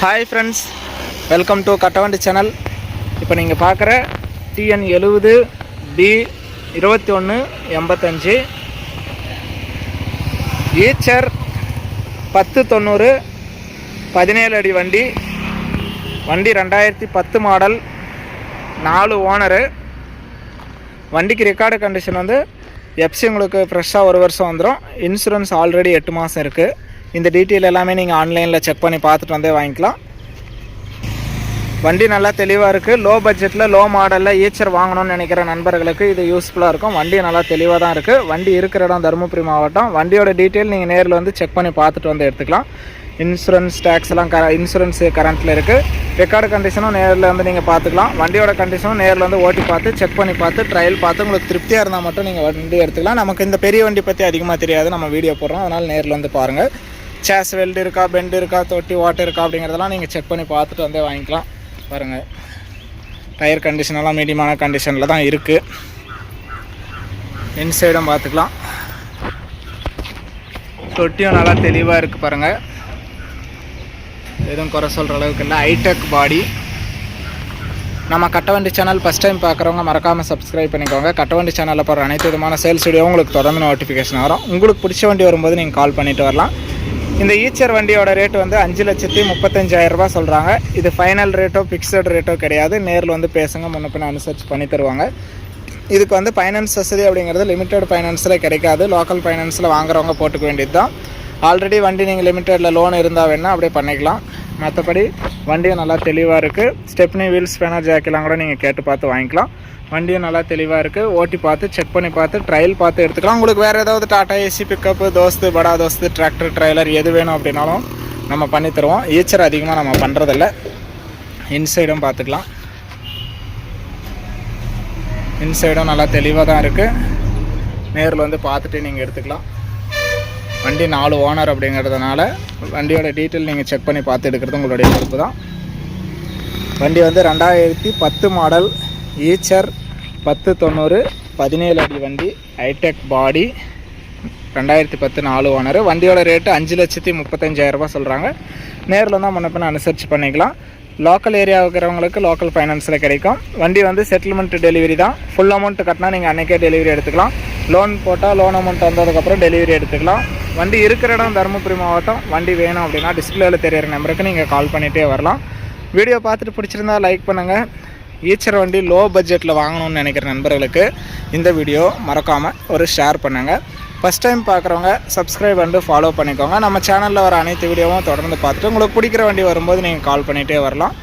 Hi friends welcome to Kattavandi channel இப்போ நீங்கள் பார்க்குற டிஎன் எழுபது பி இருபத்தி ஒன்று எண்பத்தஞ்சு. ஈச்சர் பத்து தொண்ணூறு பதினேழு அடி வண்டி. வண்டி ரெண்டாயிரத்தி பத்து மாடல் நாலு ஓனரு வண்டிக்கு ரெக்கார்டு கண்டிஷன் வந்து எஃப்சி உங்களுக்கு ஃப்ரெஷ்ஷாக ஒரு வருஷம் வந்துடும் இன்சூரன்ஸ் ஆல்ரெடி எட்டு மாதம் இருக்குது இந்த டீட்டெயில் எல்லாமே நீங்கள் ஆன்லைனில் செக் பண்ணி பார்த்துட்டு வந்தே வாங்கிக்கலாம். வண்டி நல்லா தெளிவாக இருக்குது லோ பட்ஜெட்டில் லோ மாடலில் ஈச்சர் வாங்கணும்னு நினைக்கிற நண்பர்களுக்கு இது யூஸ்ஃபுல்லாக இருக்கும். வண்டி நல்லா தெளிவாக தான் இருக்குது வண்டி இருக்கிற இடம் தருமபுரி மாவட்டம். வண்டியோட டீட்டெயில் நீங்கள் நேரில் வந்து செக் பண்ணி பார்த்துட்டு வந்து எடுத்துக்கலாம். இன்சூரன்ஸ் டேக்ஸ் எல்லாம் க இன்சூரன்ஸ் கரண்ட்டில் இருக்குது ரெக்கார்டு கண்டிஷனும் நேரில் வந்து நீங்கள் பார்த்துக்கலாம். வண்டியோட கண்டிஷனும் நேரில் வந்து ஓட்டி பார்த்து செக் பண்ணி பார்த்து ட்ரையல் பார்த்து உங்களுக்கு திருப்தியாக இருந்தால் மட்டும் நீங்கள் வண்டி எடுத்துக்கலாம். நமக்கு இந்த பெரிய வண்டி பற்றி அதிகமாக தெரியாது. நம்ம வீடியோ போடுறோம். அதனால் நேரில் வந்து பாருங்கள் சேஸ் வெல்டு இருக்கா பெண்டு இருக்கா தொட்டி வாட்டர் இருக்கா அப்படிங்கிறதெல்லாம் நீங்கள் செக் பண்ணி பார்த்துட்டு வந்தே வாங்கிக்கலாம். பாருங்கள் டயர் கண்டிஷனெல்லாம் மீடியமான கண்டிஷனில் தான் இருக்குது இன்சைடும் பார்த்துக்கலாம். தொட்டியும் நல்லா தெளிவாக இருக்குது பாருங்கள் எதுவும் குறை சொல்கிற அளவுக்கு இல்லை. ஹைடெக் பாடி நம்ம கட்டவண்டி சேனல் ஃபஸ்ட் டைம் பார்க்குறவங்க மறக்காமல் சப்ஸ்கிரைப் பண்ணிக்கோங்க. கட்டவண்டி சேனலில் போகிற அனைத்து விதமான சேல்ஸ் வீடியோ உங்களுக்கு தொடர்ந்து நோட்டிஃபிகேஷன் வரும். உங்களுக்கு பிடிச்ச வண்டி வரும்போது நீங்கள் கால் பண்ணிவிட்டு வரலாம். இந்த ஈச்சர் வண்டியோட ரேட் வந்து அஞ்சு லட்சத்தி முப்பத்தஞ்சாயிரம் ரூபாய் சொல்கிறாங்க இது ஃபைனல் ரேட்டோ ஃபிக்ஸட் ரேட்டோ கிடையாது. நேரில் வந்து பேசுங்க முன்ன பின்ன அனுசரித்து பண்ணி தருவாங்க. இதுக்கு வந்து ஃபைனான்ஸ் வசதி அப்படிங்கிறது லிமிட்டெட் ஃபைனான்ஸில் கிடைக்காது. லோக்கல் ஃபைனான்ஸில் வாங்குறவங்க போட்டுக்க வேண்டியது தான் ஆல்ரெடி வண்டி நீங்கள் லிமிட்டெடில் லோன் இருந்தால் வேணால் அப்படியே பண்ணிக்கலாம். மற்றபடி வண்டியும் நல்லா தெளிவாக இருக்குது ஸ்டெப்னி வீல்ஸ் ஸ்பேனர் ஜாக்கெல்லாம் கூட நீங்கள் கேட்டு பார்த்து வாங்கிக்கலாம். வண்டியும் நல்லா தெளிவாக இருக்குது ஓட்டி பார்த்து செக் பண்ணி பார்த்து ட்ரையல் பார்த்து எடுத்துக்கலாம். உங்களுக்கு வேறு ஏதாவது டாட்டா ஏசி பிக்கப்பு தோஸ்து படா தோஸ்து டிராக்டர் ட்ரைலர் எது வேணும் அப்படின்னாலும் நம்ம பண்ணி தருவோம். ஈச்சர் அதிகமாக நம்ம பண்ணுறதில்ல இன்சைடும் பார்த்துக்கலாம். இன்சைடும் நல்லா தெளிவாக தான் இருக்குது நேரில் வந்து பார்த்துட்டு நீங்கள் எடுத்துக்கலாம். வண்டி நாலு ஓனர் அப்படிங்கிறதுனால வண்டியோட டீட்டெயில் நீங்கள் செக் பண்ணி பார்த்து எடுக்கிறது உங்களுடைய பொறுப்பு தான். வண்டி வந்து ரெண்டாயிரத்தி பத்து மாடல் ஈச்சர் பத்து தொண்ணூறு பதினேழு அடி வண்டி ஹைடெக் பாடி ரெண்டாயிரத்தி பத்து நாலு ஓனர். வண்டியோட ரேட்டு அஞ்சு லட்சத்தி முப்பத்தஞ்சாயிரரூபா சொல்கிறாங்க நேரில் தான் முன்ன பின்ன அனுசரித்து பண்ணிக்கலாம். லோக்கல் ஏரியா இருக்கிறவங்களுக்கு லோக்கல் ஃபைனான்ஸில் கிடைக்கும். வண்டி வந்து செட்டில்மெண்ட் டெலிவரி தான். ஃபுல் அமௌண்ட் கட்டினா நீங்கள் அன்றைக்கே டெலிவரி எடுத்துக்கலாம். லோன் போட்டால் லோன் அமௌண்ட் வந்ததுக்கப்புறம் டெலிவரி எடுத்துக்கலாம். வண்டி இருக்கிற இடம் தருமபுரி மாவட்டம். வண்டி வேணும் அப்படின்னா டிஸ்பிளேவில் தெரியிற நம்பருக்கு நீங்கள் கால் பண்ணிகிட்டே வரலாம். வீடியோ பார்த்துட்டு பிடிச்சிருந்தா லைக் பண்ணுங்கள் ஈச்சர் வண்டி லோ பட்ஜெட்டில் வாங்கணும்னு நினைக்கிற நண்பர்களுக்கு இந்த வீடியோ மறக்காமல் ஒரு ஷேர் பண்ணுங்கள் ஃபஸ்ட் டைம் பார்க்குறவங்க சப்ஸ்கிரைப் வந்து ஃபாலோ பண்ணிக்கோங்க. நம்ம சேனலில் வர அனைத்து வீடியோவும் தொடர்ந்து பார்த்துட்டு உங்களுக்கு பிடிக்கிற வண்டி வரும்போது நீங்கள் கால் பண்ணிகிட்டே வரலாம்.